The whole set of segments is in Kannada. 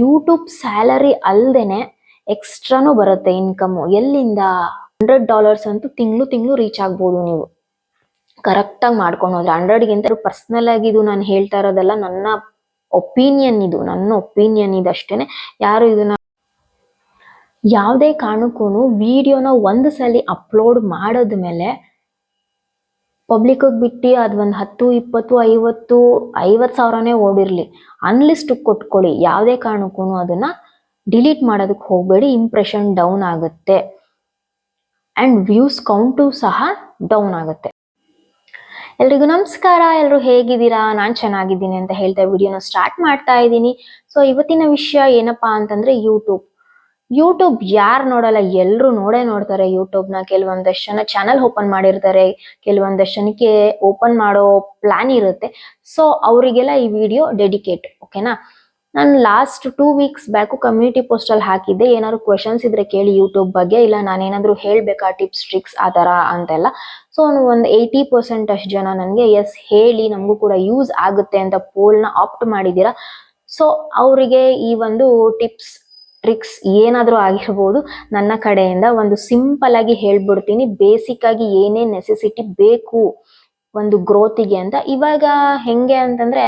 ಯೂಟ್ಯೂಬ್ ಸ್ಯಾಲರಿ ಅಲ್ಲದೇನೆ ಎಕ್ಸ್ಟ್ರಾನು ಬರುತ್ತೆ ಇನ್ಕಮ್ ಎಲ್ಲಿಂದ ಹಂಡ್ರೆಡ್ ಡಾಲರ್ಸ್ ಅಂತೂ ತಿಂಗಳು ತಿಂಗಳು ರೀಚ್ ಆಗ್ಬೋದು ನೀವು. ಕರೆಕ್ಟಾಗಿ ಮಾಡ್ಕೊಂಡು ಹೋದ್ರೆ. ಹಂಡ್ರೆಡ್ಗಿಂತ ಪರ್ಸ್ನಲ್ ಆಗಿ ಇದು ನಾನು ಹೇಳ್ತಾ ಇರೋದೆಲ್ಲ ನನ್ನ ಒಪಿನಿಯನ್ ಇದು. ನನ್ನ ಒಪಿನಿಯನ್ ಇದು ಅಷ್ಟೇನೆ. ಯಾರು ಇದನ್ನ ಯಾವುದೇ ಕಾರಣಕ್ಕೂ ವಿಡಿಯೋನ ಒಂದು ಸಲ ಅಪ್ಲೋಡ್ ಮಾಡಿದ್ಮೇಲೆ ಪಬ್ಲಿಕ್ಗೆ ಬಿಟ್ಟು ಅದು ಒಂದು ಹತ್ತು, ಇಪ್ಪತ್ತು, ಐವತ್ತು ಐವತ್ತು ಸಾವಿರನೇ ಓಡಿರಲಿ. ಅನ್ಲಿಸ್ಟ್ ಕೊಟ್ಕೊಳ್ಳಿ ಯಾವುದೇ ಕಾರಣಕ್ಕೂ ಅದನ್ನು ಡಿಲೀಟ್ ಮಾಡೋದಕ್ಕೆ ಹೋಗಬೇಡಿ. ಇಂಪ್ರೆಷನ್ ಡೌನ್ ಆಗುತ್ತೆ. ಆ್ಯಂಡ್ ವ್ಯೂಸ್ ಕೌಂಟು ಸಹ ಡೌನ್ ಆಗುತ್ತೆ. ಎಲ್ರಿಗೂ ನಮಸ್ಕಾರ. ಎಲ್ಲರೂ ಹೇಗಿದ್ದೀರಾ? ನಾನು ಚೆನ್ನಾಗಿದ್ದೀನಿ ಅಂತ ಹೇಳ್ತಾ ವಿಡಿಯೋನ ಸ್ಟಾರ್ಟ್ ಮಾಡ್ತಾ ಇದ್ದೀನಿ. ಸೊ ಇವತ್ತಿನ ವಿಷಯ ಏನಪ್ಪಾ ಅಂತಂದರೆ ಯೂಟ್ಯೂಬ್ ಯೂಟ್ಯೂಬ್ ಯಾರು ನೋಡಲ್ಲ ಎಲ್ಲರೂ ನೋಡೇ ನೋಡ್ತಾರೆ ಯೂಟ್ಯೂಬ್ನ ಕೆಲವೊಂದಷ್ಟು ಜನ ಚಾನಲ್ ಓಪನ್ ಮಾಡಿರ್ತಾರೆ, ಕೆಲವೊಂದಷ್ಟು ಜನಕ್ಕೆ ಓಪನ್ ಮಾಡೋ ಪ್ಲಾನ್ ಇರುತ್ತೆ. ಸೊ ಅವರಿಗೆಲ್ಲ ಈ ವಿಡಿಯೋ ಡೆಡಿಕೇಟ್ ಓಕೆನಾ ನಾನು last two weeks back community ಪೋಸ್ಟಲ್ಲಿ ಹಾಕಿದ್ದೆ. ಏನಾದ್ರು ಕ್ವೆಶನ್ಸ್ ಇದ್ರೆ ಕೇಳಿ ಯೂಟ್ಯೂಬ್ ಬಗ್ಗೆ. ಇಲ್ಲ, ನಾನೇನಾದರೂ ಹೇಳಬೇಕಾ ಟಿಪ್ಸ್ ಟ್ರಿಕ್ಸ್ ಆ ಥರ ಅಂತೆಲ್ಲ. ಸೊ ಒಂದು ಏಯ್ಟಿ ಪರ್ಸೆಂಟ್ ಅಷ್ಟು ಜನ ನನಗೆ ಎಸ್ ಹೇಳಿ, ನಮಗೂ ಕೂಡ ಯೂಸ್ ಆಗುತ್ತೆ ಅಂತ ಪೋಲ್ನ ಆಪ್ಟ್ ಮಾಡಿದ್ದೀರಾ? ಸೊ ಅವರಿಗೆ ಈ ಒಂದು ಟಿಪ್ಸ್ ಟ್ರಿಕ್ಸ್ ಏನಾದರೂ ಆಗಿರ್ಬೋದು, ನನ್ನ ಕಡೆಯಿಂದ ಒಂದು ಸಿಂಪಲ್ ಆಗಿ ಹೇಳ್ಬಿಡ್ತೀನಿ. ಬೇಸಿಕ್ ಆಗಿ ಏನೇ ನೆಸೆಸಿಟಿ ಬೇಕು ಒಂದು ಗ್ರೋತಿಗೆ ಅಂತ. ಇವಾಗ ಹೆಂಗೆ ಅಂತಂದ್ರೆ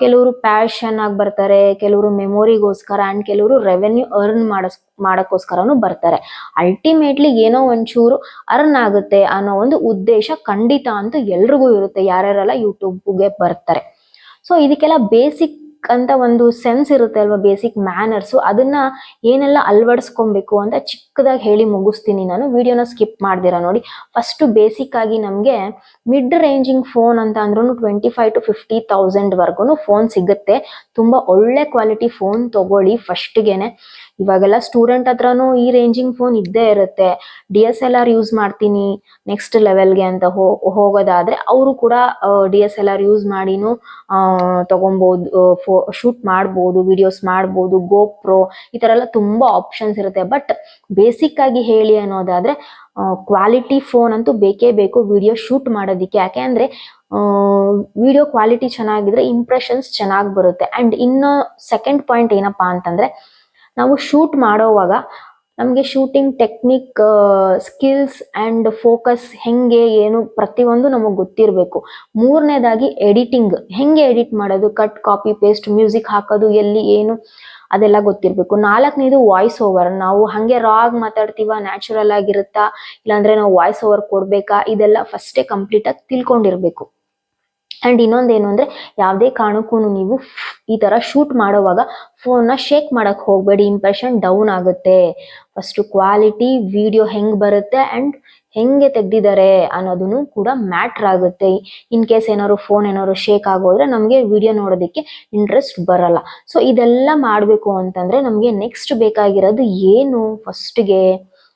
ಕೆಲವರು ಪ್ಯಾಷನ್ ಆಗಿ ಬರ್ತಾರೆ, ಕೆಲವರು ಮೆಮೊರಿಗೋಸ್ಕರ ಅಂಡ್ ಕೆಲವರು ರೆವೆನ್ಯೂ ಅರ್ನ್ ಮಾಡಸ್, ಮಾಡೋಕ್ಕೋಸ್ಕರನು ಬರ್ತಾರೆ. ಅಲ್ಟಿಮೇಟ್ಲಿ ಏನೋ ಒಂಚೂರು ಅರ್ನ್ ಆಗುತ್ತೆ ಅನ್ನೋ ಒಂದು ಉದ್ದೇಶ ಖಂಡಿತ ಅಂತೂ ಎಲ್ರಿಗೂ ಇರುತ್ತೆ. ಯಾರ್ಯಾರೆಲ್ಲ ಯೂಟ್ಯೂಬ್ಗೆ ಬರ್ತಾರೆ. ಸೊ ಇದಕ್ಕೆಲ್ಲ ಬೇಸಿಕ್ ಅಂತ ಒಂದು ಸೆನ್ಸ್ ಇರುತ್ತೆ ಅಲ್ವಾ ಬೇಸಿಕ್ ಮ್ಯಾನರ್ಸು ಅದನ್ನ ಏನೆಲ್ಲ ಅಳವಡಿಸ್ಕೊಬೇಕು ಅಂತ ಚಿಕ್ಕದಾಗಿ ಹೇಳಿ ಮುಗಿಸ್ತೀನಿ ನಾನು. ವಿಡಿಯೋನ ಸ್ಕಿಪ್ ಮಾಡ್ದಿರಾ ನೋಡಿ. ಫಸ್ಟ್ ಬೇಸಿಕ್ ಆಗಿ ನಮಗೆ ಮಿಡ್ ರೇಂಜಿಂಗ್ ಫೋನ್ ಅಂತ ಅಂದ್ರೂ twenty five to fifty thousand worth phone ಸಿಗುತ್ತೆ. ತುಂಬಾ ಒಳ್ಳೆ ಕ್ವಾಲಿಟಿ ಫೋನ್ ತಗೊಳ್ಳಿ ಫಸ್ಟ್ಗೆನೆ ಇವಾಗೆಲ್ಲ ಸ್ಟೂಡೆಂಟ್ ಹತ್ರನೂ ಈ ರೇಂಜಿಂಗ್ ಫೋನ್ ಇದ್ದೇ ಇರುತ್ತೆ. D S L R use ಮಾಡ್ತೀನಿ ನೆಕ್ಸ್ಟ್ ಲೆವೆಲ್ಗೆ ಅಂತ ಹೋಗೋದಾದ್ರೆ ಅವರು ಕೂಡ D S L R use ಮಾಡಿನೂ ಆ, ತಗೊಬೋದು ಫೋ ಶೂಟ್ ಮಾಡ್ಬೋದು ವಿಡಿಯೋಸ್ ಮಾಡ್ಬೋದು ಗೋಪ್ರೋ ಈ ಥರ ಎಲ್ಲ ತುಂಬಾ ಆಪ್ಷನ್ಸ್ ಇರುತ್ತೆ. ಬಟ್ ಬೇಸಿಕ್ ಆಗಿ ಹೇಳಿ ಅನ್ನೋದಾದ್ರೆ ಕ್ವಾಲಿಟಿ ಫೋನ್ ಅಂತೂ ಬೇಕೇ ಬೇಕು ವಿಡಿಯೋ ಶೂಟ್ ಮಾಡೋದಕ್ಕೆ. ಯಾಕೆ ಅಂದರೆ ವಿಡಿಯೋ ಕ್ವಾಲಿಟಿ ಚೆನ್ನಾಗಿದ್ರೆ ಇಂಪ್ರೆಷನ್ಸ್ ಚೆನ್ನಾಗಿ ಬರುತ್ತೆ. ಅಂಡ್ ಇನ್ನು ಸೆಕೆಂಡ್ ಪಾಯಿಂಟ್ ಏನಪ್ಪಾ ಅಂತಂದ್ರೆ ನಾವು ಶೂಟ್ ಮಾಡೋವಾಗ ನಮಗೆ shooting technique skills and focus ಹೆಂಗೆ, ಏನು ಪ್ರತಿಯೊಂದು ನಮಗೆ ಗೊತ್ತಿರಬೇಕು. ಮೂರನೇದಾಗಿ ಎಡಿಟಿಂಗ್ ಹೆಂಗೆ ಎಡಿಟ್ ಮಾಡೋದು ಕಟ್ ಕಾಪಿ ಪೇಸ್ಟ್ ಮ್ಯೂಸಿಕ್ ಹಾಕೋದು, ಎಲ್ಲಿ, ಏನು, ಅದೆಲ್ಲ ಗೊತ್ತಿರಬೇಕು. ನಾಲ್ಕನೇದು ವಾಯ್ಸ್ ಓವರ್ ನಾವು ಹಾಗೆ ರಾಗ್ ಮಾತಾಡ್ತೀವ ನ್ಯಾಚುರಲ್ ಆಗಿರುತ್ತಾ, ಇಲ್ಲಾಂದ್ರೆ ನಾವು ವಾಯ್ಸ್ ಓವರ್ ಕೊಡಬೇಕಾ, ಇದೆಲ್ಲ ಫಸ್ಟೇ ಕಂಪ್ಲೀಟ್ ಆಗಿ ತಿಳ್ಕೊಂಡಿರ್ಬೇಕು. ಅಂಡ್ ಇನ್ನೊಂದೇನು ಅಂದ್ರೆ, ಯಾವುದೇ ಕಾರಣಕ್ಕೂ ನೀವು ಈ ಥರ ಶೂಟ್ ಮಾಡೋವಾಗ ಫೋನ್ನ ಶೇಕ್ ಮಾಡೋಕ್ಕೆ ಹೋಗಬೇಡಿ ಇಂಪ್ರೆಷನ್ ಡೌನ್ ಆಗುತ್ತೆ. ಫಸ್ಟ್ ಕ್ವಾಲಿಟಿ ವಿಡಿಯೋ ಹೆಂಗೆ ಬರುತ್ತೆ ಆ್ಯಂಡ್ ಹೆಂಗೆ ತೆಗ್ದಿದ್ದಾರೆ ಅನ್ನೋದನ್ನು ಕೂಡ ಮ್ಯಾಟ್ರ್ ಆಗುತ್ತೆ. ಇನ್ ಕೇಸ್ ಏನಾದ್ರು ಫೋನ್ ಏನಾದ್ರು ಶೇಕ್ ಆಗೋದ್ರೆ ನಮಗೆ ವಿಡಿಯೋ ನೋಡೋದಕ್ಕೆ ಇಂಟ್ರೆಸ್ಟ್ ಬರಲ್ಲ. ಸೊ ಇದೆಲ್ಲ ಮಾಡಬೇಕು ಅಂತಂದರೆ ನಮಗೆ ನೆಕ್ಸ್ಟ್ ಬೇಕಾಗಿರೋದು ಏನು ಫಸ್ಟ್ಗೆ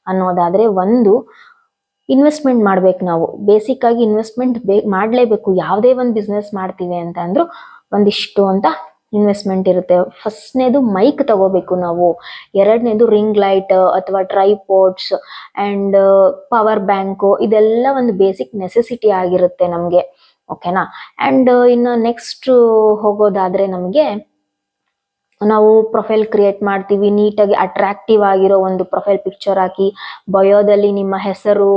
ಅನ್ನೋದಾದರೆ ಒಂದು ಇನ್ವೆಸ್ಟ್ಮೆಂಟ್ ಮಾಡ್ಬೇಕು ನಾವು. ಬೇಸಿಕ್ ಆಗಿ ಇನ್ವೆಸ್ಟ್ಮೆಂಟ್ ಬೇ ಮಾಡಲೇಬೇಕು. ಯಾವುದೇ ಒಂದು ಬಿಸ್ನೆಸ್ ಮಾಡ್ತೀವಿ ಅಂತ ಅಂದ್ರು ಒಂದಿಷ್ಟು ಅಂತ ಇನ್ವೆಸ್ಟ್ಮೆಂಟ್ ಇರುತ್ತೆ. ಫಸ್ಟ್ನೇದು ಮೈಕ್ ತಗೋಬೇಕು ನಾವು. ಎರಡನೇದು ರಿಂಗ್ ಲೈಟ್ ಅಥವಾ ಟ್ರೈಪೋರ್ಟ್ಸ್ ಅಂಡ್ ಪವರ್ ಬ್ಯಾಂಕು ಇದೆಲ್ಲ ಒಂದು ಬೇಸಿಕ್ ನೆಸೆಸಿಟಿ ಆಗಿರುತ್ತೆ ನಮಗೆ. ಓಕೆನಾ ಅಂಡ್ ಇನ್ನು ನೆಕ್ಸ್ಟ್ ಹೋಗೋದಾದ್ರೆ ನಮಗೆ ನಾವು ಪ್ರೊಫೈಲ್ ಕ್ರಿಯೇಟ್ ಮಾಡ್ತೀವಿ, ನೀಟಾಗಿ ಅಟ್ರಾಕ್ಟಿವ್ ಆಗಿರೋ ಒಂದು ಪ್ರೊಫೈಲ್ ಪಿಕ್ಚರ್ ಹಾಕಿ, ಬಯೋದಲ್ಲಿ ನಿಮ್ಮ ಹೆಸರು,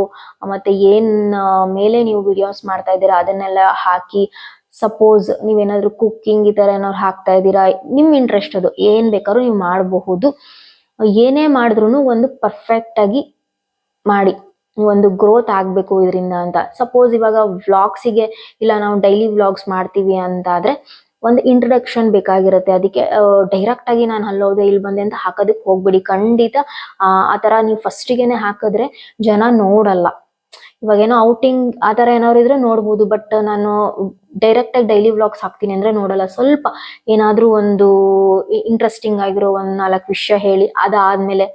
ಮತ್ತೆ ಏನ್ ಮೇಲೆ ನೀವು ವಿಡಿಯೋಸ್ ಮಾಡ್ತಾ ಇದ್ದೀರಾ, ಅದನ್ನೆಲ್ಲ ಹಾಕಿ ಸಪೋಸ್ ನೀವೇನಾದ್ರೂ ಕುಕ್ಕಿಂಗ್ ಈ ತರ ಏನಾದ್ರು ಹಾಕ್ತಾ ಇದ್ದೀರಾ, ನಿಮ್ ಇಂಟ್ರೆಸ್ಟ್ ಅದು, ಏನ್ ಬೇಕಾದ್ರೂ ನೀವು ಮಾಡಬಹುದು. ಏನೇ ಮಾಡಿದ್ರು ಒಂದು ಪರ್ಫೆಕ್ಟ್ ಆಗಿ ಮಾಡಿ, ಒಂದು ಗ್ರೋತ್ ಆಗ್ಬೇಕು ಇದರಿಂದ ಅಂತ. ಸಪೋಸ್ ಇವಾಗ ವ್ಲಾಗ್ಸಿಗೆ ಇಲ್ಲ ನಾವು ಡೈಲಿ ವ್ಲಾಗ್ಸ್ ಮಾಡ್ತೀವಿ ಅಂತ ಆದ್ರೆ ಒಂದು ಇಂಟ್ರಡಕ್ಷನ್ ಬೇಕಾಗಿರುತ್ತೆ. ಅದಕ್ಕೆ ಡೈರೆಕ್ಟ್ ಆಗಿ ನಾನು ಅಲ್ಲೋದೆ ಇಲ್ಲಿ ಬಂದೆ ಅಂತ ಹಾಕೋದಕ್ಕೆ ಹೋಗ್ಬೇಡಿ. ಖಂಡಿತ, ಆ ತರ ನೀವು ಫಸ್ಟಿಗೆನೆ ಹಾಕಿದ್ರೆ ಜನ ನೋಡಲ್ಲ. ಇವಾಗ ಏನೋ ಔಟಿಂಗ್ ಆ ತರ ಏನಾದ್ರು ಇದ್ರೆ ನೋಡ್ಬೋದು. ಬಟ್ ನಾನು ಡೈರೆಕ್ಟ್ ಆಗಿ ಡೈಲಿ ವ್ಲಾಗ್ಸ್ ಹಾಕ್ತೀನಿ ಅಂದ್ರೆ ನೋಡಲ್ಲ. ಸ್ವಲ್ಪ ಏನಾದ್ರೂ ಒಂದು ಇಂಟ್ರೆಸ್ಟಿಂಗ್ ಆಗಿರೋ ಒಂದ್ ನಾಲ್ಕು ವಿಷಯ ಹೇಳಿ, ಅದಾದ್ಮೇಲೆ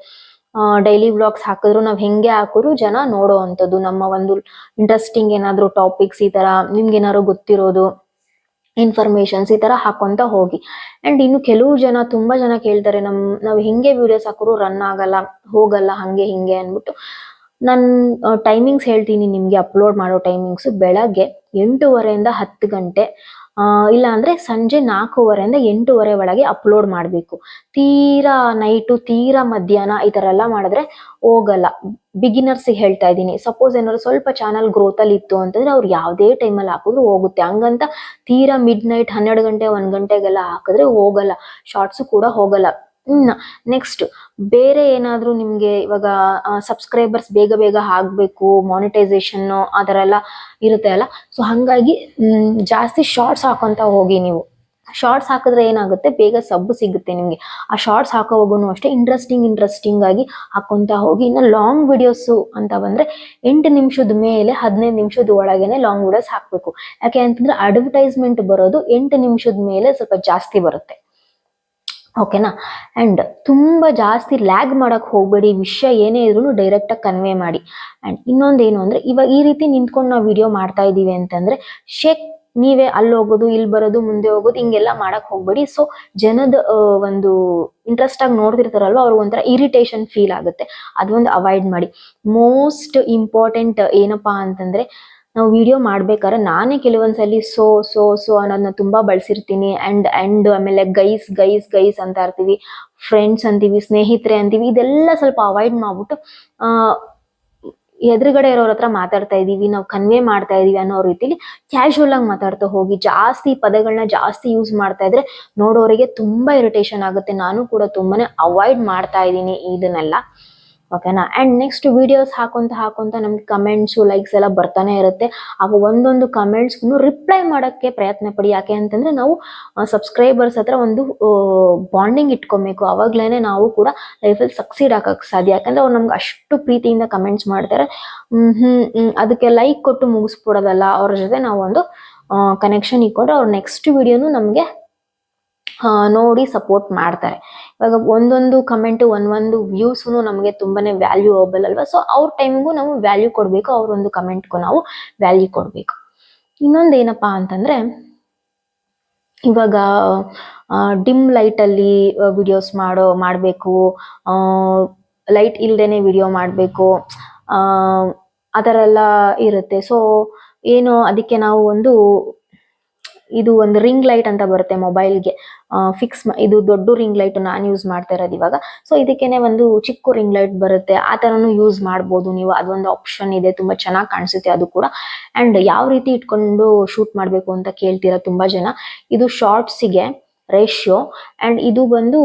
ಡೈಲಿ ವ್ಲಾಗ್ಸ್ ಹಾಕಿದ್ರು ನಾವ್ ಹೆಂಗೆ ಹಾಕಿದ್ರು ಜನ ನೋಡೋ ಅಂಥದ್ದು. ನಮ್ಮ ಒಂದು ಇಂಟ್ರೆಸ್ಟಿಂಗ್ ಏನಾದ್ರು ಟಾಪಿಕ್ಸ್ ಈ ತರ ನಿಮ್ಗೆ ಏನಾದ್ರು ಗೊತ್ತಿರೋದು ಇನ್ಫಾರ್ಮೇಶನ್ಸ್ ಈ ತರ ಹಾಕೊಂತ ಹೋಗಿ. ಅಂಡ್ ಇನ್ನು ಕೆಲವು ಜನ, ತುಂಬಾ ಜನ ಕೇಳ್ತಾರೆ, ನಮ್, ನಾವು ಹಿಂಗೆ ವಿಡಿಯೋಸ್ ಹಾಕೋರು ರನ್ ಆಗಲ್ಲ, ಹೋಗಲ್ಲ, ಹಂಗೆ ಹಿಂಗೆ ಅನ್ಬಿಟ್ಟು ನನ್ ಟೈಮಿಂಗ್ಸ್ ಹೇಳ್ತೀನಿ ನಿಮ್ಗೆ ಅಪ್ಲೋಡ್ ಮಾಡೋ ಟೈಮಿಂಗ್ಸ್ ಬೆಳಗ್ಗೆ ಎಂಟೂವರೆಯಿಂದ ಹತ್ತು ಗಂಟೆ. ಇಲ್ಲ ಅಂದ್ರೆ ಸಂಜೆ ನಾಲ್ಕೂವರೆಯಿಂದ ಎಂಟೂವರೆ ಒಳಗೆ ಅಪ್ಲೋಡ್ ಮಾಡಬೇಕು. ತೀರಾ ನೈಟು ತೀರಾ ಮಧ್ಯಾಹ್ನ ಈ ಥರ ಎಲ್ಲ ಮಾಡಿದ್ರೆ ಹೋಗಲ್ಲ. ಬಿಗಿನರ್ಸಿಗೆ ಹೇಳ್ತಾ ಇದ್ದೀನಿ. ಸಪೋಸ್ ಏನಾದ್ರು ಸ್ವಲ್ಪ ಚಾನಲ್ ಗ್ರೋತಲ್ಲಿ ಇತ್ತು ಅಂತಂದ್ರೆ ಅವ್ರು ಯಾವುದೇ ಟೈಮಲ್ಲಿ ಹಾಕಿದ್ರು ಹೋಗುತ್ತೆ. ಹಂಗಂತ ತೀರಾ ಮಿಡ್ ನೈಟ್ ಹನ್ನೆರಡು ಗಂಟೆ, ಒಂದು ಗಂಟೆಗೆಲ್ಲ ಹಾಕಿದ್ರೆ ಹೋಗಲ್ಲ. ಶಾರ್ಟ್ಸು ಕೂಡ ಹೋಗಲ್ಲ. ಇನ್ನು ನೆಕ್ಸ್ಟ್ ಬೇರೆ ಏನಾದರೂ ನಿಮಗೆ ಇವಾಗ ಸಬ್ಸ್ಕ್ರೈಬರ್ಸ್ ಬೇಗ ಬೇಗ ಆಗಬೇಕು ಮಾನಿಟೈಸೇಷನ್ನು ಆ ಥರ ಎಲ್ಲ ಇರುತ್ತೆ ಅಲ್ಲ? ಸೊ ಹಾಗಾಗಿ ಜಾಸ್ತಿ ಶಾರ್ಟ್ಸ್ ಹಾಕೊಂತ ಹೋಗಿ ನೀವು. ಶಾರ್ಟ್ಸ್ ಹಾಕಿದ್ರೆ ಏನಾಗುತ್ತೆ? ಬೇಗ ಸಬ್ಬು ಸಿಗುತ್ತೆ ನಿಮಗೆ. ಆ ಶಾರ್ಟ್ಸ್ ಹಾಕೋವಾಗೂ ಅಷ್ಟೇ ಇಂಟ್ರೆಸ್ಟಿಂಗ್ ಇಂಟ್ರೆಸ್ಟಿಂಗ್ ಆಗಿ ಹಾಕೊಂತ ಹೋಗಿ. ಇನ್ನು ಲಾಂಗ್ ವಿಡಿಯೋಸು ಅಂತ ಬಂದ್ರೆ ಎಂಟು ನಿಮಿಷದ ಮೇಲೆ, ಹದಿನೈದು ನಿಮಿಷದ ಒಳಗೇನೆ ಲಾಂಗ್ ವಿಡಿಯೋಸ್ ಹಾಕಬೇಕು. ಯಾಕೆ ಅಂತಂದ್ರೆ ಅಡ್ವರ್ಟೈಸ್ಮೆಂಟ್ ಬರೋದು ಎಂಟು ನಿಮಿಷದ ಮೇಲೆ ಸ್ವಲ್ಪ ಜಾಸ್ತಿ ಬರುತ್ತೆ. ಓಕೆನಾ ಆ್ಯಂಡ್ ತುಂಬ ಜಾಸ್ತಿ ಲ್ಯಾಗ್ ಮಾಡೋಕ್ಕೆ ಹೋಗಬೇಡಿ, ವಿಷಯ ಏನೇ ಇದ್ರೂ ಡೈರೆಕ್ಟಾಗಿ ಕನ್ವೆ ಮಾಡಿ. ಆ್ಯಂಡ್ ಇನ್ನೊಂದೇನು ಅಂದರೆ, ಇವಾಗ ಈ ರೀತಿ ನಿಂತ್ಕೊಂಡು ನಾವು ವಿಡಿಯೋ ಮಾಡ್ತಾ ಇದ್ದೀವಿ ಅಂತಂದರೆ ಶೇಕ್ ನೀವೇ ಅಲ್ಲಿ ಹೋಗೋದು, ಇಲ್ಲಿ ಬರೋದು, ಮುಂದೆ ಹೋಗೋದು, ಹಿಂಗೆಲ್ಲ ಮಾಡಕ್ಕೆ ಹೋಗಬೇಡಿ. ಸೊ ಜನದ ಒಂದು ಇಂಟ್ರೆಸ್ಟ್ ಆಗಿ ನೋಡ್ತಿರ್ತಾರಲ್ವ, ಅವ್ರಿಗೆ ಒಂಥರ ಇರಿಟೇಷನ್ ಫೀಲ್ ಆಗುತ್ತೆ. ಅದೊಂದು ಅವಾಯ್ಡ್ ಮಾಡಿ. ಮೋಸ್ಟ್ ಇಂಪಾರ್ಟೆಂಟ್ ಏನಪ್ಪಾ ಅಂತಂದ್ರೆ ನಾವು ವಿಡಿಯೋ ಮಾಡ್ಬೇಕಾದ್ರೆ ನಾನೇ ಕೆಲವೊಂದ್ಸಲಿ ಸೋ ಸೋ ಸೋ ಅನ್ನೋದನ್ನ ತುಂಬಾ ಬಳಸಿರ್ತೀನಿ. ಅಂಡ್ ಅಂಡ್ ಆಮೇಲೆ ಗೈಸ್ ಗೈಸ್ ಗೈಸ್ ಅಂತ ಇರ್ತೀವಿ. ಫ್ರೆಂಡ್ಸ್ ಅಂತೀವಿ, ಸ್ನೇಹಿತರೆ ಅಂತೀವಿ. ಇದೆಲ್ಲ ಸ್ವಲ್ಪ ಅವಾಯ್ಡ್ ಮಾಡ್ಬಿಟ್ಟು ಎದುರುಗಡೆ ಇರೋರ ಹತ್ರ ಮಾತಾಡ್ತಾ ಇದೀವಿ ನಾವು ಕನ್ವೆ ಮಾಡ್ತಾ ಇದೀವಿ ಅನ್ನೋ ರೀತಿಲಿ ಕ್ಯಾಶುವಲ್ ಆಗಿ ಮಾತಾಡ್ತಾ ಹೋಗಿ, ಜಾಸ್ತಿ ಪದಗಳನ್ನ ಜಾಸ್ತಿ ಯೂಸ್ ಮಾಡ್ತಾ ಇದ್ರೆ ನೋಡೋರಿಗೆ ತುಂಬಾ ಇರಿಟೇಷನ್ ಆಗುತ್ತೆ. ನಾನು ಕೂಡ ತುಂಬಾನೇ ಅವಾಯ್ಡ್ ಮಾಡ್ತಾ ಇದ್ದೀನಿ ಇದನ್ನೆಲ್ಲ. ಓಕೆನಾ ಅಂಡ್ ನೆಕ್ಸ್ಟ್ ವಿಡಿಯೋಸ್ ಹಾಕೊಂತ ಹಾಕೊಂತ ನಮ್ಗೆ ಕಮೆಂಟ್ಸು ಲೈಕ್ಸ್ ಎಲ್ಲ ಬರ್ತಾನೆ ಇರುತ್ತೆ. ಆಗ ಒಂದೊಂದು ಕಮೆಂಟ್ಸ್ಗೂ ರಿಪ್ಲೈ ಮಾಡೋಕ್ಕೆ ಪ್ರಯತ್ನ ಪಡಿ. ಯಾಕೆ ಅಂತಂದ್ರೆ ನಾವು ಸಬ್ಸ್ಕ್ರೈಬರ್ಸ್ ಹತ್ರ ಒಂದು ಬಾಂಡಿಂಗ್ ಇಟ್ಕೊಬೇಕು. ಅವಾಗ್ಲೇ ನಾವು ಕೂಡ ಲೈಫಲ್ಲಿ ಸಕ್ಸೀಡ್ ಹಾಕೋಕ್ಕೆ ಸಾಧ್ಯ. ಯಾಕಂದ್ರೆ ಅವ್ರು ನಮ್ಗೆ ಅಷ್ಟು ಪ್ರೀತಿಯಿಂದ ಕಮೆಂಟ್ಸ್ ಮಾಡ್ತಾರೆ. ಅದಕ್ಕೆ ಲೈಕ್ ಕೊಟ್ಟು ಮುಗಿಸ್ಬಿಡೋದಲ್ಲ. ಅವ್ರ ಜೊತೆ ನಾವು ಒಂದು ಕನೆಕ್ಷನ್ ಇಟ್ಕೊಂಡ್ರೆ ಅವ್ರ ನೆಕ್ಸ್ಟ್ ವಿಡಿಯೋನು ನಮಗೆ ನೋಡಿ ಸಪೋರ್ಟ್ ಮಾಡ್ತಾರೆ. ಇವಾಗ ಒಂದೊಂದು ಕಮೆಂಟ್ ಒಂದೊಂದು ವ್ಯೂಸ್ನು ನಮಗೆ ತುಂಬಾನೇ ವ್ಯಾಲ್ಯೂಯಬಲ್ ಅಲ್ವಾ? ಸೊ ಅವ್ರ ಟೈಮ್ಗೂ ನಾವು ವ್ಯಾಲ್ಯೂ ಕೊಡಬೇಕು ಅವ್ರೊಂದು ಕಮೆಂಟ್ಗೂ ನಾವು ವ್ಯಾಲ್ಯೂ ಕೊಡಬೇಕು. ಇನ್ನೊಂದು ಏನಪ್ಪ ಅಂತಂದ್ರೆ, ಇವಾಗ ಡಿಮ್ ಲೈಟಲ್ಲಿ ವಿಡಿಯೋಸ್ ಮಾಡೋ, ಮಾಡಬೇಕು. ಲೈಟ್ ಇಲ್ದೇನೆ ವಿಡಿಯೋ ಮಾಡಬೇಕು. ಆ ಥರ ಎಲ್ಲ ಇರುತ್ತೆ. ಸೊ ಏನು, ಅದಕ್ಕೆ ನಾವು ಒಂದು ಇದು ಒಂದು ರಿಂಗ್ ಲೈಟ್ ಅಂತ ಬರುತ್ತೆ ಮೊಬೈಲ್ಗೆ. ಫಿಕ್ಸ್ ಇದು ದೊಡ್ಡ ರಿಂಗ್ ಲೈಟ್ ನಾನು ಯೂಸ್ ಮಾಡ್ತಾ ಇರೋದು ಇವಾಗ. ಸೊ ಇದಕ್ಕೇನೆ ಒಂದು ಚಿಕ್ಕ ರಿಂಗ್ ಲೈಟ್ ಬರುತ್ತೆ. ಆ ತರನು ಯೂಸ್ ಮಾಡಬಹುದು ನೀವು. ಅದೊಂದು ಆಪ್ಷನ್ ಇದೆ. ತುಂಬಾ ಚೆನ್ನಾಗಿ ಕಾಣಿಸುತ್ತೆ ಅದು ಕೂಡ. ಅಂಡ್ ಯಾವ ರೀತಿ ಇಟ್ಕೊಂಡು ಶೂಟ್ ಮಾಡಬೇಕು ಅಂತ ಕೇಳ್ತೀರಾ ತುಂಬಾ ಜನ. ಇದು ಶಾರ್ಟ್ಸಿಗೆ ರೇಷಿಯೋ ಅಂಡ್ ಇದು ಬಂದು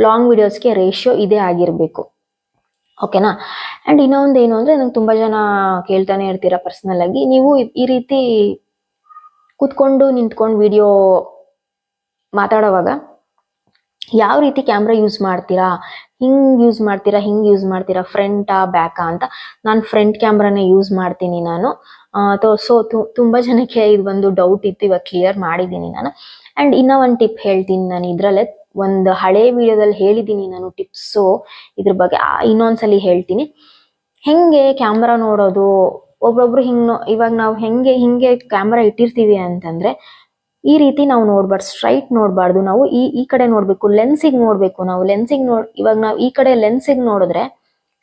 ಲಾಂಗ್ ವಿಡಿಯೋಸ್ಗೆ ರೇಷಿಯೋ ಇದೇ ಆಗಿರಬೇಕು. ಓಕೆನಾ ಆ್ಯಂಡ್ ಇನ್ನೊಂದು ಏನು ಅಂದರೆ ನಂಗೆ ತುಂಬ ಜನ ಕೇಳ್ತಾನೆ ಇರ್ತೀರಾ ಪರ್ಸ್ನಲ್ ಆಗಿ. ನೀವು ಈ ರೀತಿ ಕೂತ್ಕೊಂಡು ನಿಂತ್ಕೊಂಡು ವಿಡಿಯೋ ಮಾತಾಡೋವಾಗ ಯಾವ ರೀತಿ ಕ್ಯಾಮ್ರಾ ಯೂಸ್ ಮಾಡ್ತೀರಾ? ಹಿಂಗೆ ಯೂಸ್ ಮಾಡ್ತೀರಾ? ಹಿಂಗೆ ಯೂಸ್ ಮಾಡ್ತೀರಾ? ಫ್ರಂಟಾ ಬ್ಯಾಕಾ ಅಂತ ನಾನು ಫ್ರಂಟ್ ಕ್ಯಾಮ್ರಾನೇ ಯೂಸ್ ಮಾಡ್ತೀನಿ ನಾನು. ಸೊ ತುಂಬ ಜನಕ್ಕೆ ಇದು ಒಂದು ಡೌಟ್ ಇತ್ತು, ಇವಾಗ ಕ್ಲಿಯರ್ ಮಾಡಿದ್ದೀನಿ ನಾನು. ಆ್ಯಂಡ್ ಇನ್ನೂ ಒಂದು ಟಿಪ್ ಹೇಳ್ತೀನಿ ನಾನು ಇದರಲ್ಲೇ. ಒಂದು ಹಳೆ ವಿಡಿಯೋದಲ್ಲಿ ಹೇಳಿದ್ದೀನಿ ನಾನು ಟಿಪ್ಸು ಇದ್ರ ಬಗ್ಗೆ ಇನ್ನೊಂದ್ಸಲಿ ಹೇಳ್ತೀನಿ. ಹೆಂಗೆ ಕ್ಯಾಮ್ರಾ ನೋಡೋದು? ಒಬ್ರೊಬ್ರು ಹಿಂಗ್ ಇವಾಗ ನಾವು ಹೆಂಗೆ ಹಿಂಗೆ ಕ್ಯಾಮ್ರಾ ಇಟ್ಟಿರ್ತೀವಿ ಅಂತಂದ್ರೆ ಈ ರೀತಿ ನಾವು ನೋಡ್ಬಾರ್ದು ಸ್ಟ್ರೈಟ್ ನೋಡಬಾರ್ದು. ನಾವು ಈ ಈ ಕಡೆ ನೋಡ್ಬೇಕು ಲೆನ್ಸಿಗೆ ನೋಡ್ಬೇಕು ನಾವು. ಲೆನ್ಸಿಗೆ ನೋಡ್ ಇವಾಗ ನಾವು ಈ ಕಡೆ ಲೆನ್ಸಿಗೆ ನೋಡಿದ್ರೆ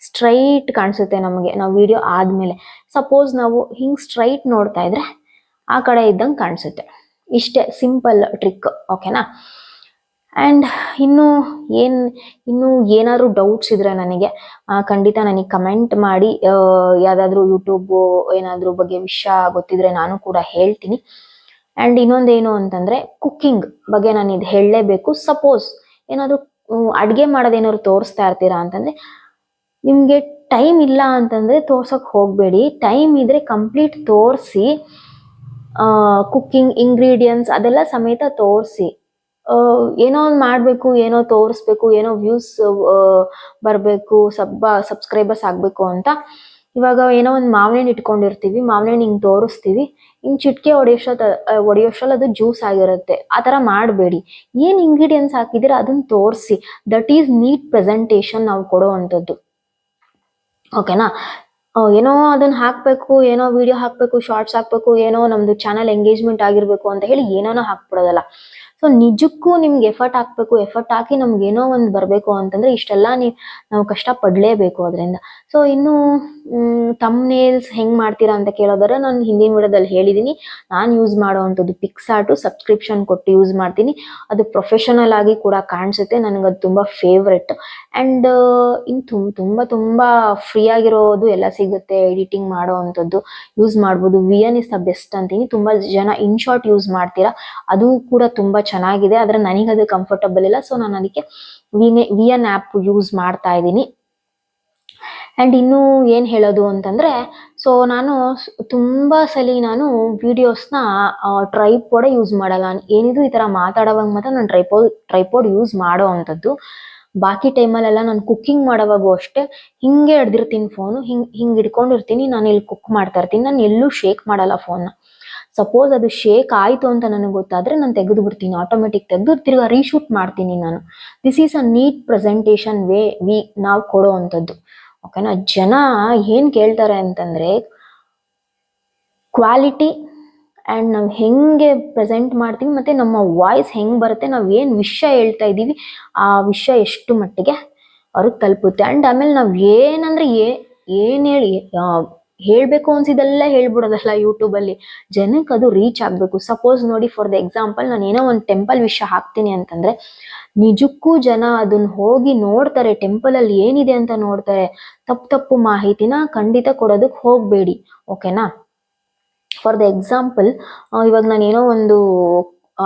ಸ್ಟ್ರೈಟ್ ಕಾಣಿಸುತ್ತೆ ನಮಗೆ, ನಾವು ವಿಡಿಯೋ ಆದ್ಮೇಲೆ. ಸಪೋಸ್ ನಾವು ಹಿಂಗೆ ಸ್ಟ್ರೈಟ್ ನೋಡ್ತಾ ಇದ್ರೆ ಆ ಕಡೆ ಇದ್ದಂಗೆ ಕಾಣಿಸುತ್ತೆ. ಇಷ್ಟೇ ಸಿಂಪಲ್ ಟ್ರಿಕ್ ಓಕೆನಾ ಆ್ಯಂಡ್ ಇನ್ನು ಏನು, ಇನ್ನೂ ಏನಾದರೂ ಡೌಟ್ಸ್ ಇದ್ರೆ ನನಗೆ ಖಂಡಿತ ನನಗೆ ಕಮೆಂಟ್ ಮಾಡಿ ಯಾವುದಾದ್ರೂ ಯೂಟ್ಯೂಬು ಏನಾದರೂ ಬಗ್ಗೆ ವಿಷಯ ಗೊತ್ತಿದ್ರೆ ನಾನು ಕೂಡ ಹೇಳ್ತೀನಿ. ಆ್ಯಂಡ್ ಇನ್ನೊಂದೇನು ಅಂತಂದರೆ ಕುಕ್ಕಿಂಗ್ ಬಗ್ಗೆ ನಾನು ಇದು ಹೇಳಲೇಬೇಕು. ಸಪೋಸ್ ಏನಾದರೂ ಅಡುಗೆ ಮಾಡೋದೇನಾದ್ರು ತೋರಿಸ್ತಾ ಇರ್ತೀರಾ ಅಂತಂದರೆ, ನಿಮಗೆ ಟೈಮ್ ಇಲ್ಲ ಅಂತಂದರೆ ತೋರ್ಸೋಕೆ ಹೋಗಬೇಡಿ. ಟೈಮ್ ಇದ್ದರೆ ಕಂಪ್ಲೀಟ್ ತೋರಿಸಿ ಕುಕ್ಕಿಂಗ್ ಇಂಗ್ರೀಡಿಯೆಂಟ್ಸ್ ಅದೆಲ್ಲ ಸಮೇತ ತೋರಿಸಿ. ಏನೋ ಒಂದು ಮಾಡಬೇಕು, ಏನೋ ತೋರಿಸ್ಬೇಕು, ಏನೋ ವ್ಯೂಸ್ ಬರಬೇಕು ಸಬ್ಬ ಸಬ್ಸ್ಕ್ರೈಬರ್ಸ್ ಆಗಬೇಕು ಅಂತ. ಇವಾಗ ಏನೋ ಒಂದು ಮಾವಿನ ಇಟ್ಕೊಂಡಿರ್ತೀವಿ ಮಾವಿನ ಹಿಂಗೆ ತೋರಿಸ್ತೀವಿ. ಹಿಂಗೆ ಚಿಟ್ಕೆ ಹೊಡೆಯೋಷ್ಟ ಹೊಡೆಯೋಷ್ಟರಲ್ಲಿ ಅದು ಜ್ಯೂಸ್ ಆಗಿರುತ್ತೆ. ಆ ಥರ ಮಾಡಬೇಡಿ. ಏನು ಇಂಗ್ರೀಡಿಯೆಂಟ್ಸ್ ಹಾಕಿದ್ದೀರಾ ಅದನ್ನ ತೋರಿಸಿ. ದಟ್ ಈಸ್ ನೀಟ್ ಪ್ರೆಸೆಂಟೇಷನ್ ನಾವು ಕೊಡೋ ಅಂಥದ್ದು. ಓಕೆನಾ? ಏನೋ ಅದನ್ನ ಹಾಕ್ಬೇಕು, ಏನೋ ವಿಡಿಯೋ ಹಾಕ್ಬೇಕು ಶಾರ್ಟ್ಸ್ ಹಾಕ್ಬೇಕು, ಏನೋ ನಮ್ದು ಚಾನಲ್ ಎಂಗೇಜ್ಮೆಂಟ್ ಆಗಿರ್ಬೇಕು ಅಂತ ಹೇಳಿ ಏನೇನೋ ಹಾಕ್ಬಿಡೋದಲ್ಲ. ಸೊ ನಿಜಕ್ಕೂ ನಿಮ್ಗೆ ಎಫರ್ಟ್ ಹಾಕ್ಬೇಕು ಎಫರ್ಟ್ ಹಾಕಿ ನಮ್ಗೆ ಏನೋ ಒಂದು ಬರಬೇಕು ಅಂತಂದ್ರೆ ಇಷ್ಟೆಲ್ಲ ನೀವು, ನಾವು ಕಷ್ಟ ಪಡಲೇಬೇಕು ಅದರಿಂದ. ಸೊ ಇನ್ನು ತಮ್ನೇಲ್ಸ್ ಹೆಂಗ್ ಮಾಡ್ತೀರಾ ಅಂತ ಕೇಳೋದಾದ್ರೆ ನಾನು ಹಿಂದಿನ ವಿಡಿಯೋದಲ್ಲಿ ಹೇಳಿದೀನಿ. ನಾನು ಯೂಸ್ ಮಾಡುವಂಥದ್ದು ಪಿಕ್ಸಾರ್ಟು ಸಬ್ಸ್ಕ್ರಿಪ್ಷನ್ ಕೊಟ್ಟು ಯೂಸ್ ಮಾಡ್ತೀನಿ. ಅದು ಪ್ರೊಫೆಷನಲ್ ಆಗಿ ಕೂಡ ಕಾಣಿಸುತ್ತೆ. ಅದು ತುಂಬ ಫೇವ್ರೆಟ್ ಆ್ಯಂಡ್ ಇನ್ನು ತುಂಬ ತುಂಬ ತುಂಬ ಫ್ರೀ ಆಗಿರೋದು ಎಲ್ಲ ಸಿಗುತ್ತೆ ಎಡಿಟಿಂಗ್ ಮಾಡೋ ಅಂಥದ್ದು ಯೂಸ್ ಮಾಡ್ಬೋದು. V N is the best ಅಂತೀನಿ. ತುಂಬ ಜನ ಇನ್ ಶಾರ್ಟ್ ಯೂಸ್ ಮಾಡ್ತೀರಾ. ಅದು ಕೂಡ ತುಂಬ ಚೆನ್ನಾಗಿದೆ. ಆದರೆ ನನಗೆ ಅದು ಕಂಫರ್ಟಬಲ್ ಇಲ್ಲ. ಸೊ ನಾನು ಅದಕ್ಕೆ ವಿನೆ ವಿ ಎನ್ ಆ್ಯಪ್ ಯೂಸ್ ಮಾಡ್ತಾ ಇದ್ದೀನಿ. ಆ್ಯಂಡ್ ಇನ್ನೂ ಏನು ಹೇಳೋದು ಅಂತಂದರೆ ಸೊ ನಾನು ತುಂಬ ಸಲ ನಾನು ವೀಡಿಯೋಸ್ನ ಟ್ರೈಪೋಡೇ ಯೂಸ್ ಮಾಡಲ್ಲ. ಏನಿದು ಈ ಥರ ಮಾತಾಡೋವಾಗ ಮಾತ್ರ ನಾನು ಟ್ರೈಪೋ ಟ್ರೈಪೋಡ್ ಯೂಸ್ ಮಾಡೋ ಅಂಥದ್ದು. ಬಾಕಿ ಟೈಮಲ್ಲೆಲ್ಲ ನಾನು ಕುಕ್ಕಿಂಗ್ ಮಾಡೋವಾಗೂ ಅಷ್ಟೇ. ಹಿಂಗೆ ಹಿಡ್ದಿರ್ತೀನಿ ಫೋನು ಹಿಂಗೆ ಹಿಂಗೆ ಹಿಡ್ಕೊಂಡಿರ್ತೀನಿ. ನಾನು ಇಲ್ಲಿ ಕುಕ್ ಮಾಡ್ತಾ ಇರ್ತೀನಿ. ನಾನು ಎಲ್ಲೂ ಶೇಕ್ ಮಾಡಲ್ಲ ಫೋನ್ನ ಸಪೋಸ್ ಅದು ಶೇಕ್ ಆಯಿತು ಅಂತ ನನಗೆ ಗೊತ್ತಾದರೆ ನಾನು ತೆಗೆದು ಬಿಡ್ತೀನಿ. ಆಟೋಮೆಟಿಕ್ ತೆಗೆದು ತಿರ್ಗಾ ರೀಶೂಟ್ ಮಾಡ್ತೀನಿ ನಾನು. This is a neat presentation way we ನಾವು ಕೊಡೋ ಅಂಥದ್ದು. ಓಕೆನಾ? ಜನ ಏನು ಕೇಳ್ತಾರೆ ಅಂತಂದರೆ ಕ್ವಾಲಿಟಿ ಆ್ಯಂಡ್ ನಾವು ಹೆಂಗೆ ಪ್ರೆಸೆಂಟ್ ಮಾಡ್ತೀವಿ ಮತ್ತು ನಮ್ಮ ವಾಯ್ಸ್ ಹೆಂಗೆ ಬರುತ್ತೆ, ನಾವು ಏನು ವಿಷಯ ಹೇಳ್ತಾ ಇದ್ದೀವಿ, ಆ ವಿಷಯ ಎಷ್ಟು ಮಟ್ಟಿಗೆ ಅವ್ರಿಗೆ ತಲುಪುತ್ತೆ. ಆ್ಯಂಡ್ ಆಮೇಲೆ ನಾವು ಏನಂದರೆ ಏನು ಹೇಳಿ ಹೇಳಬೇಕು ಅನ್ಸಿದೆಲ್ಲ ಹೇಳ್ಬಿಡೋದಲ್ಲ ಯೂಟ್ಯೂಬಲ್ಲಿ ಜನಕ್ಕೆ ಅದು ರೀಚ್ ಆಗಬೇಕು. ಸಪೋಸ್ ನೋಡಿ ಫಾರ್ ದ ಎಕ್ಸಾಂಪಲ್ ನಾನು ಏನೋ ಒಂದು ಟೆಂಪಲ್ ವಿಷಯ ಹಾಕ್ತೀನಿ ಅಂತಂದ್ರೆ, ನಿಜಕ್ಕೂ ಜನ ಅದನ್ನ ಹೋಗಿ ನೋಡ್ತಾರೆ ಟೆಂಪಲಲ್ಲಿ ಏನಿದೆ ಅಂತ ನೋಡ್ತಾರೆ. ತಪ್ಪು ತಪ್ಪು ಮಾಹಿತಿನ ಖಂಡಿತ ಕೊಡೋದಕ್ಕೆ ಹೋಗಬೇಡಿ. ಓಕೆನಾ ಫಾರ್ ದ ಎಕ್ಸಾಂಪಲ್ ಇವಾಗ ನಾನು ಏನೋ ಒಂದು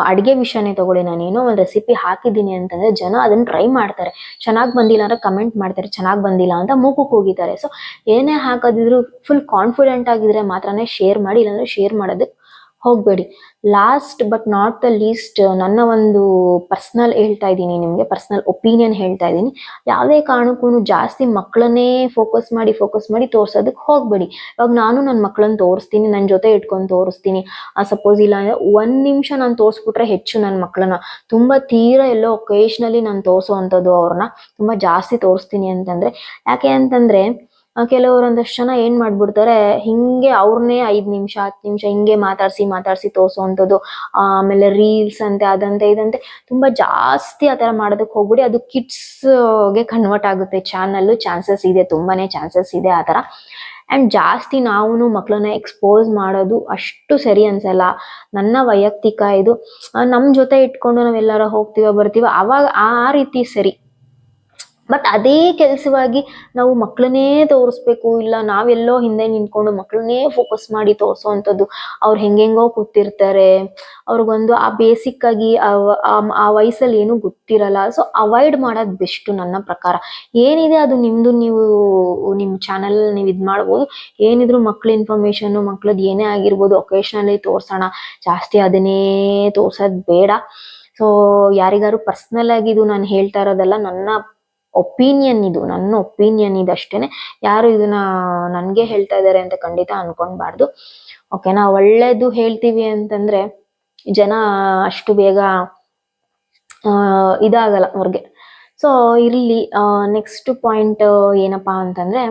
ಅಡುಗೆ ವಿಷಯನೇ ತಗೊಳ್ಳಿ, ನಾನು ಏನೋ ಒಂದು ರೆಸಿಪಿ ಹಾಕಿದ್ದೀನಿ ಅಂತಂದ್ರೆ ಜನ ಅದನ್ನ ಟ್ರೈ ಮಾಡ್ತಾರೆ. ಚೆನ್ನಾಗಿ ಬಂದಿಲ್ಲ ಅಂದ್ರೆ ಕಮೆಂಟ್ ಮಾಡ್ತಾರೆ, ಚೆನ್ನಾಗಿ ಬಂದಿಲ್ಲ ಅಂತ ಮೂಗಕ್ಕೆ ಹೋಗಿದ್ದಾರೆ. ಸೊ ಏನೇ ಹಾಕೋದಿದ್ರು ಫುಲ್ ಕಾನ್ಫಿಡೆಂಟ್ ಆಗಿದ್ರೆ ಮಾತ್ರನೇ ಶೇರ್ ಮಾಡಿ, ಇಲ್ಲಾಂದ್ರೆ ಶೇರ್ ಮಾಡೋದಕ್ಕೆ ಹೋಗಬೇಡಿ. Last but not the least ನನ್ನ ಒಂದು ಪರ್ಸ್ನಲ್ ಹೇಳ್ತಾ ಇದ್ದೀನಿ, ನಿಮಗೆ ಪರ್ಸ್ನಲ್ ಒಪಿನಿಯನ್ ಹೇಳ್ತಾ ಇದ್ದೀನಿ. ಯಾವುದೇ ಕಾರಣಕ್ಕೂ ಜಾಸ್ತಿ ಮಕ್ಕಳನ್ನೇ ಫೋಕಸ್ ಮಾಡಿ ಫೋಕಸ್ ಮಾಡಿ ತೋರ್ಸೋದಕ್ಕೆ ಹೋಗಬೇಡಿ. ಇವಾಗ ನಾನು ನನ್ನ ಮಕ್ಕಳನ್ನ ತೋರಿಸ್ತೀನಿ ನನ್ನ ಜೊತೆ ಇಟ್ಕೊಂಡು ತೋರಿಸ್ತೀನಿ. ಸಪೋಸ್ ಇಲ್ಲ ಅಂದರೆ ಒಂದು ನಿಮಿಷ ನಾನು ತೋರಿಸ್ಬಿಟ್ರೆ ಹೆಚ್ಚು ನನ್ನ ಮಕ್ಕಳನ್ನ ತುಂಬ ತೀರಾ ಎಲ್ಲೋ ಒಕೇಶ್ನಲಿ ನಾನು ತೋರಿಸೋ ಅಂಥದ್ದು ಅವ್ರನ್ನ. ತುಂಬ ಜಾಸ್ತಿ ತೋರಿಸ್ತೀನಿ ಅಂತಂದರೆ, ಯಾಕೆ ಅಂತಂದರೆ ಕೆಲವರು ಒಂದಷ್ಟು ಜನ ಏನ್ ಮಾಡ್ಬಿಡ್ತಾರೆ, ಹಿಂಗೆ ಅವ್ರನ್ನೇ ಐದು ನಿಮಿಷ, ಹತ್ತು ನಿಮಿಷ ಹಿಂಗೆ ಮಾತಾಡ್ಸಿ, ಮಾತಾಡಿಸಿ ತೋರಿಸೋವಂಥದ್ದು ಆಮೇಲೆ ರೀಲ್ಸ್ ಅಂತೆ, ಅದಂತೆ, ಇದಂತೆ. ತುಂಬಾ ಜಾಸ್ತಿ ಆ ಥರ ಮಾಡೋದಕ್ಕೆ ಹೋಗ್ಬಿಡಿ. ಅದು ಕಿಡ್ಸ್ಗೆ ಕನ್ವರ್ಟ್ ಆಗುತ್ತೆ. ಚಾನಲ್ ಚಾನ್ಸಸ್ ಇದೆ, ತುಂಬಾನೇ ಚಾನ್ಸಸ್ ಇದೆ ಆ ತರ ಅಂಡ್ ಜಾಸ್ತಿ ನಾವು ಮಕ್ಕಳನ್ನ ಎಕ್ಸ್ಪೋಸ್ ಮಾಡೋದು ಅಷ್ಟು ಸರಿ ಅನ್ಸಲ್ಲ. ನನ್ನ ವೈಯಕ್ತಿಕ ಇದು. ನಮ್ಮ ಜೊತೆ ಇಟ್ಕೊಂಡು ನಾವೆಲ್ಲರ ಹೋಗ್ತೀವ, ಬರ್ತೀವೋ, ಅವಾಗ ಆ ರೀತಿ ಸರಿ. ಬಟ್ ಅದೇ ಕೆಲಸವಾಗಿ ನಾವು ಮಕ್ಕಳನ್ನೇ ತೋರಿಸ್ಬೇಕು, ಇಲ್ಲ ನಾವೆಲ್ಲೋ ಹಿಂದೆ ನಿಂತ್ಕೊಂಡು ಮಕ್ಕಳನ್ನೇ ಫೋಕಸ್ ಮಾಡಿ ತೋರಿಸೋವಂಥದ್ದು ಅವ್ರು ಹೆಂಗೆಂಗೋ ಕೂತಿರ್ತಾರೆ. ಅವ್ರಿಗೊಂದು ಆ ಬೇಸಿಕ್ ಆಗಿ ಆ ವಯಸ್ಸಲ್ಲಿ ಏನೂ ಗೊತ್ತಿರಲ್ಲ. ಸೊ ಅವಾಯ್ಡ್ ಮಾಡೋದು ಬೆಸ್ಟು ನನ್ನ ಪ್ರಕಾರ. ಏನಿದೆ ಅದು ನಿಮ್ಮದು ನೀವು ನಿಮ್ಮ ಚಾನಲ್ ನೀವು ಇದು ಮಾಡ್ಬೋದು. ಏನಿದ್ರು ಮಕ್ಳ ಇನ್ಫಾರ್ಮೇಷನ್ನು ಮಕ್ಳದ್ದು ಏನೇ ಆಗಿರ್ಬೋದು ಒಕೇಶನಲ್ಲಿ ತೋರ್ಸೋಣ. ಜಾಸ್ತಿ ಅದನ್ನೇ ತೋರ್ಸೋದು ಬೇಡ. ಸೊ ಯಾರಿಗಾರು ಪರ್ಸ್ನಲ್ ಆಗಿ ಇದು ನಾನು ಹೇಳ್ತಾ ಇರೋದಲ್ಲ ನನ್ನ ಒಪಿನಿಯನ್ ಇದು, ನನ್ನ ಒಪಿನಿಯನ್ ಇದು ಅಷ್ಟೇನೆ ಯಾರು ಇದನ್ನ ನನಗೆ ಹೇಳ್ತಾ ಇದ್ದಾರೆ ಅಂತ ಖಂಡಿತ ಅನ್ಕೊಳ್ಬಾರ್ದು. ಓಕೆನಾ ಒಳ್ಳೇದು ಹೇಳ್ತೀವಿ ಅಂತಂದ್ರೆ ಜನ ಅಷ್ಟು ಬೇಗ ಇದಾಗಲ್ಲ ಅವ್ರಿಗೆ. ಸೊ ಇಲ್ಲಿ ನೆಕ್ಸ್ಟ್ ಪಾಯಿಂಟ್ ಏನಪ್ಪಾ ಅಂತಂದ್ರೆ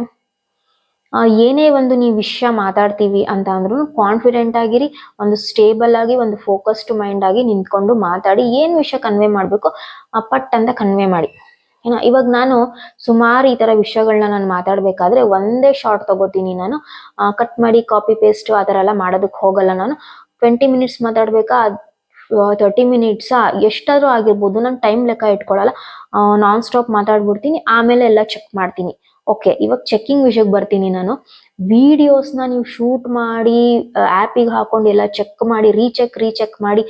ಏನೇ ಒಂದು ನೀವು ವಿಷಯ ಮಾತಾಡ್ತೀವಿ ಅಂತ ಅಂದ್ರೂ ಕಾನ್ಫಿಡೆಂಟ್ ಆಗಿರಿ, ಒಂದು ಸ್ಟೇಬಲ್ ಆಗಿ, ಒಂದು ಫೋಕಸ್ಡ್ ಮೈಂಡ್ ಆಗಿ ನಿಂತ್ಕೊಂಡು ಮಾತಾಡಿ, ಏನ್ ವಿಷಯ ಕನ್ವೆ ಮಾಡಬೇಕು ಪಟ್ ಅಂತ ಕನ್ವೆ ಮಾಡಿ. ಏನ, ಇವಾಗ ನಾನು ಸುಮಾರು ಈ ತರ ವಿಷಯಗಳನ್ನ ನಾನು ಮಾತಾಡ್ಬೇಕಾದ್ರೆ ಒಂದೇ ಶಾರ್ಟ್ ತಗೋತೀನಿ ನಾನು. ಕಟ್ ಮಾಡಿ ಕಾಪಿ ಪೇಸ್ಟ್ ಆ ಥರ ಎಲ್ಲ ಮಾಡೋದಕ್ಕೆ ಹೋಗಲ್ಲ ನಾನು. ಟ್ವೆಂಟಿ ಮಿನಿಟ್ಸ್ ಮಾತಾಡ್ಬೇಕಾ? ತರ್ಟಿ ಮಿನಿಟ್ಸ್ ಎಷ್ಟಾದ್ರೂ ಆಗಿರ್ಬೋದು, ನಾನು ಟೈಮ್ ಲೆಕ್ಕ ಇಟ್ಕೊಳಲ್ಲ. ನಾನ್ ಸ್ಟಾಪ್ ಮಾತಾಡ್ಬಿಡ್ತೀನಿ, ಆಮೇಲೆ ಎಲ್ಲ ಚೆಕ್ ಮಾಡ್ತೀನಿ. ಓಕೆ ಇವಾಗ ಚೆಕ್ಕಿಂಗ್ ವಿಷಯಕ್ಕೆ ಬರ್ತೀನಿ ನಾನು. ವಿಡಿಯೋಸ್ನ ನೀವು ಶೂಟ್ ಮಾಡಿ ಆ್ಯಪಿಗೆ ಹಾಕೊಂಡು ಎಲ್ಲ ಚೆಕ್ ಮಾಡಿ ರೀಚೆಕ್ ರೀಚೆಕ್ ಮಾಡಿ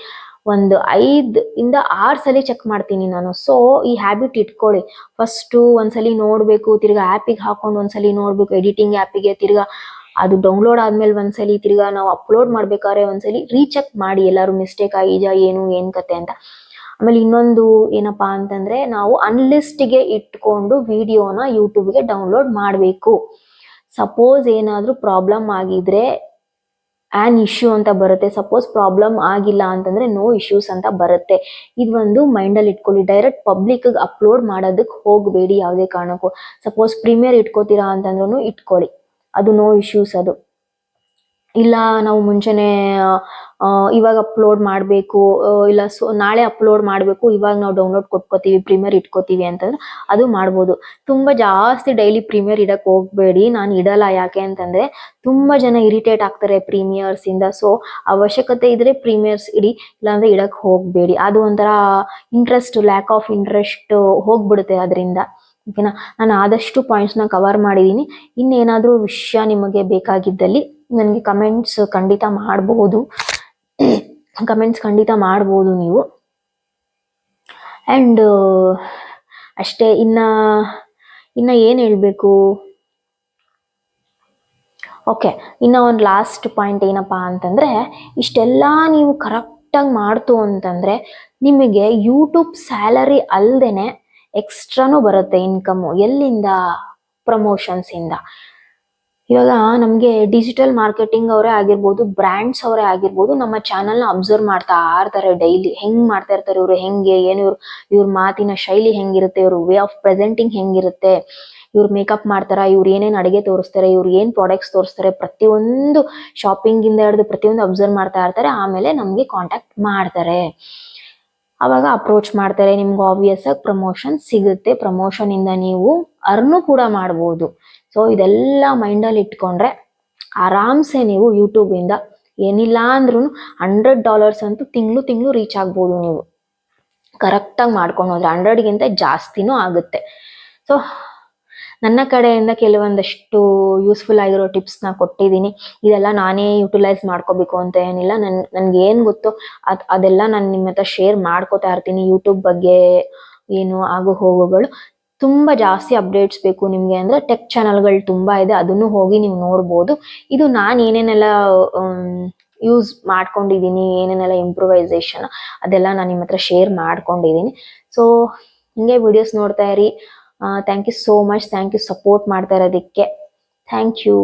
ಒಂದು ಐದು ಇಂದ ಆರು ಸಲ ಚೆಕ್ ಮಾಡ್ತೀನಿ ನಾನು. ಸೊ ಈ ಹ್ಯಾಬಿಟ್ ಇಟ್ಕೊಳ್ಳಿ. ಫಸ್ಟು ಒಂದ್ಸಲಿ ನೋಡಬೇಕು, ತಿರ್ಗಾ ಆ್ಯಪಿಗೆ ಹಾಕೊಂಡು ಒಂದ್ಸಲಿ ನೋಡಬೇಕು ಎಡಿಟಿಂಗ್ ಆ್ಯಪಿಗೆ ತಿರ್ಗಾ ಅದು ಡೌನ್ಲೋಡ್ ಆದ್ಮೇಲೆ ಒಂದ್ಸಲಿ ತಿರ್ಗಾ ನಾವು ಅಪ್ಲೋಡ್ ಮಾಡ್ಬೇಕಾದ್ರೆ ಒಂದ್ಸಲಿ ರೀಚೆಕ್ ಮಾಡಿ. ಎಲ್ಲಾರು ಮಿಸ್ಟೇಕ್ ಆಗಿದೆಯಾ ಏನು, ಏನ್ ಕತೆ ಅಂತ. ಆಮೇಲೆ ಇನ್ನೊಂದು ಏನಪ್ಪಾ ಅಂತಂದ್ರೆ ನಾವು ಅನ್ಲಿಸ್ಟ್ಗೆ ಇಟ್ಕೊಂಡು ವಿಡಿಯೋನ ಯೂಟ್ಯೂಬ್ಗೆ ಡೌನ್ಲೋಡ್ ಮಾಡಬೇಕು. ಸಪೋಸ್ ಏನಾದ್ರೂ ಪ್ರಾಬ್ಲಮ್ ಆಗಿದ್ರೆ ಆನ್ ಇಶ್ಯೂ ಅಂತ ಬರುತ್ತೆ. ಸಪೋಸ್ ಪ್ರಾಬ್ಲಮ್ ಆಗಿಲ್ಲ ಅಂತಂದ್ರೆ ನೋ ಇಶ್ಯೂಸ್ ಅಂತ ಬರುತ್ತೆ. ಇದು ಒಂದು ಮೈಂಡಲ್ಲಿ ಇಟ್ಕೊಳ್ಳಿ. ಡೈರೆಕ್ಟ್ ಪಬ್ಲಿಕ್ ಅಪ್ಲೋಡ್ ಮಾಡೋದಕ್ಕೆ ಹೋಗಬೇಡಿ ಯಾವುದೇ ಕಾರಣಕ್ಕೂ. ಸಪೋಸ್ ಪ್ರೀಮಿಯರ್ ಇಟ್ಕೋತೀರಾ ಅಂತಂದ್ರೂ ಇಟ್ಕೊಳ್ಳಿ. ಅದು ನೋ ಇಶ್ಯೂಸ್ ಅದು. ಇಲ್ಲ ನಾವು ಮುಂಚೆನೆ ಇವಾಗ ಅಪ್ಲೋಡ್ ಮಾಡಬೇಕು ಇಲ್ಲ ಸೊ, ನಾಳೆ ಅಪ್ಲೋಡ್ ಮಾಡಬೇಕು, ಇವಾಗ ನಾವು ಡೌನ್ಲೋಡ್ ಕೊಟ್ಕೋತೀವಿ ಪ್ರೀಮಿಯರ್ ಇಟ್ಕೋತೀವಿ ಅಂತಂದ್ರೆ ಅದು ಮಾಡ್ಬೋದು. ತುಂಬಾ ಜಾಸ್ತಿ ಡೈಲಿ ಪ್ರೀಮಿಯರ್ ಇಡಕ್ಕೆ ಹೋಗ್ಬೇಡಿ, ನಾನು ಇಡಲ್ಲ ಯಾಕೆ ಅಂತಂದ್ರೆ ತುಂಬಾ ಜನ ಇರಿಟೇಟ್ ಆಗ್ತಾರೆ ಪ್ರೀಮಿಯರ್ಸ್ ಇಂದ ಸೊ ಅವಶ್ಯಕತೆ ಇದ್ರೆ ಪ್ರೀಮಿಯರ್ಸ್ ಇಡಿ, ಇಲ್ಲಾಂದ್ರೆ ಇಡಕ್ ಹೋಗಬೇಡಿ. ಅದು ಒಂಥರ ಇಂಟ್ರೆಸ್ಟ್ ಲ್ಯಾಕ್ ಆಫ್ ಇಂಟ್ರೆಸ್ಟ್ ಹೋಗ್ಬಿಡುತ್ತೆ ಅದರಿಂದ. ಓಕೆನಾ? ನಾನು ಆದಷ್ಟು ಪಾಯಿಂಟ್ಸ್ನ ಕವರ್ ಮಾಡಿದ್ದೀನಿ ಇನ್ನೇನಾದರೂ ವಿಷಯ ನಿಮಗೆ ಬೇಕಾಗಿದ್ದಲ್ಲಿ ನನಗೆ ಕಮೆಂಟ್ಸ್ ಖಂಡಿತ ಮಾಡಬಹುದು ಕಮೆಂಟ್ಸ್ ಖಂಡಿತ ಮಾಡ್ಬೋದು ನೀವು. ಆ್ಯಂಡ್ ಅಷ್ಟೇ, ಇನ್ನ ಇನ್ನ ಏನು ಹೇಳಬೇಕು? ಓಕೆ ಇನ್ನ ಒಂದು ಲಾಸ್ಟ್ ಪಾಯಿಂಟ್ ಏನಪ್ಪ ಅಂತಂದರೆ, ಇಷ್ಟೆಲ್ಲ ನೀವು ಕರೆಕ್ಟಾಗಿ ಮಾಡ್ತು ಅಂತಂದರೆ, ನಿಮಗೆ ಯೂಟ್ಯೂಬ್ ಸ್ಯಾಲರಿ ಅಲ್ದೇನೆ ಎಕ್ಸ್ಟ್ರಾನು ಬರುತ್ತೆ ಇನ್ಕಮು ಎಲ್ಲಿಂದ ಪ್ರಮೋಷನ್ಸ್ ಇಂದ? ಇವಾಗ ನಮಗೆ ಡಿಜಿಟಲ್ ಮಾರ್ಕೆಟಿಂಗ್ ಅವರೇ ಆಗಿರ್ಬೋದು ಬ್ರ್ಯಾಂಡ್ಸ್ ಅವರೇ ಆಗಿರ್ಬೋದು, ನಮ್ಮ ಚಾನಲ್ನ ಅಬ್ಸರ್ವ್ ಮಾಡ್ತಾ ಇರ್ತಾರೆ ಡೈಲಿ ಹೆಂಗ್ ಮಾಡ್ತಾ ಇರ್ತಾರೆ ಇವರು? ಹೆಂಗೆ? ಏನು ಇವ್ರು? ಇವ್ರ ಮಾತಿನ ಶೈಲಿ ಹೆಂಗಿರುತ್ತೆ? ಇವ್ರ ವೇ ಆಫ್ ಪ್ರೆಸೆಂಟಿಂಗ್ ಹೆಂಗಿರುತ್ತೆ? ಇವ್ರು ಮೇಕಪ್ ಮಾಡ್ತಾರ? ಇವ್ರು ಏನೇನು ಅಡುಗೆ ತೋರಿಸ್ತಾರೆ? ಇವ್ರು ಏನ್ ಪ್ರಾಡಕ್ಟ್ಸ್ ತೋರಿಸ್ತಾರೆ? ಪ್ರತಿಯೊಂದು ಶಾಪಿಂಗ್ ಇಂದ ಹಿಡಿದು ಪ್ರತಿಯೊಂದು ಅಬ್ಸರ್ವ್ ಮಾಡ್ತಾ ಇರ್ತಾರೆ. ಆಮೇಲೆ ನಮಗೆ ಕಾಂಟ್ಯಾಕ್ಟ್ ಮಾಡ್ತಾರೆ. ಅವಾಗ ಅಪ್ರೋಚ್ ಮಾಡ್ತಾರೆ, ನಿಮ್ಗೆ ಆಬ್ವಿಯಸ್ ಆಗಿ ಪ್ರಮೋಷನ್ ಸಿಗುತ್ತೆ. ಪ್ರಮೋಷನ್ ಇಂದ ನೀವು ಅರ್ನು ಕೂಡ ಮಾಡ್ಬೋದು. ಸೊ ಇದೆಲ್ಲ ಮೈಂಡಲ್ಲಿ ಇಟ್ಕೊಂಡ್ರೆ ಆರಾಮ್ಸೆ ನೀವು ಯೂಟ್ಯೂಬ್ ಇಂದ ಏನಿಲ್ಲ ಅಂದ್ರೂ ಹಂಡ್ರೆಡ್ ಡಾಲರ್ಸ್ ಅಂತೂ ತಿಂಗಳು ತಿಂಗಳು ರೀಚ್ ಆಗ್ಬೋದು ನೀವು. ಕರೆಕ್ಟಾಗಿ ಮಾಡ್ಕೊಂಡು ಹೋದ್ರೆ ಹಂಡ್ರೆಡ್ಗಿಂತ ಜಾಸ್ತಿನೂ ಆಗುತ್ತೆ. ಸೊ ನನ್ನ ಕಡೆಯಿಂದ ಕೆಲವೊಂದಷ್ಟು ಯೂಸ್ಫುಲ್ ಆಗಿರೋ ಟಿಪ್ಸ್ನ ಕೊಟ್ಟಿದ್ದೀನಿ. ಇದೆಲ್ಲ ನಾನೇ ಯುಟಿಲೈಸ್ ಮಾಡ್ಕೋಬೇಕು ಅಂತ ಏನಿಲ್ಲ. ನನ್, ನನ್ಗೆ ಏನು ಗೊತ್ತೋ ಅದ್, ಅದೆಲ್ಲ ನಾನು ನಿಮ್ಮ ಹತ್ರ ಶೇರ್ ಮಾಡ್ಕೋತಾ ಇರ್ತೀನಿ. ಯೂಟ್ಯೂಬ್ ಬಗ್ಗೆ ಏನು ಆಗು ಹೋಗುಗಳು. ತುಂಬ ಜಾಸ್ತಿ ಅಪ್ಡೇಟ್ಸ್ ಬೇಕು ನಿಮಗೆ ಅಂದರೆ ಟೆಕ್ ಚಾನಲ್ಗಳು ತುಂಬ ಇದೆ. ಅದನ್ನು ಹೋಗಿ ನೀವು ನೋಡ್ಬೋದು. ಇದು ನಾನು ಏನೇನೆಲ್ಲ ಯೂಸ್ ಮಾಡ್ಕೊಂಡಿದ್ದೀನಿ, ಏನೇನೆಲ್ಲ ಇಂಪ್ರೂವೈಸೇಷನ್ ಅದೆಲ್ಲ ನಾನು ನಿಮ್ಮ ಹತ್ರ ಶೇರ್ ಮಾಡ್ಕೊಂಡಿದ್ದೀನಿ. ಸೊ ಹಿಂಗೆ ವಿಡಿಯೋಸ್ ನೋಡ್ತಾ ಇರಿ. Thank you so much thank you support ಮಾಡ್ತಾ ಇರೋದಕ್ಕೆ. Thank you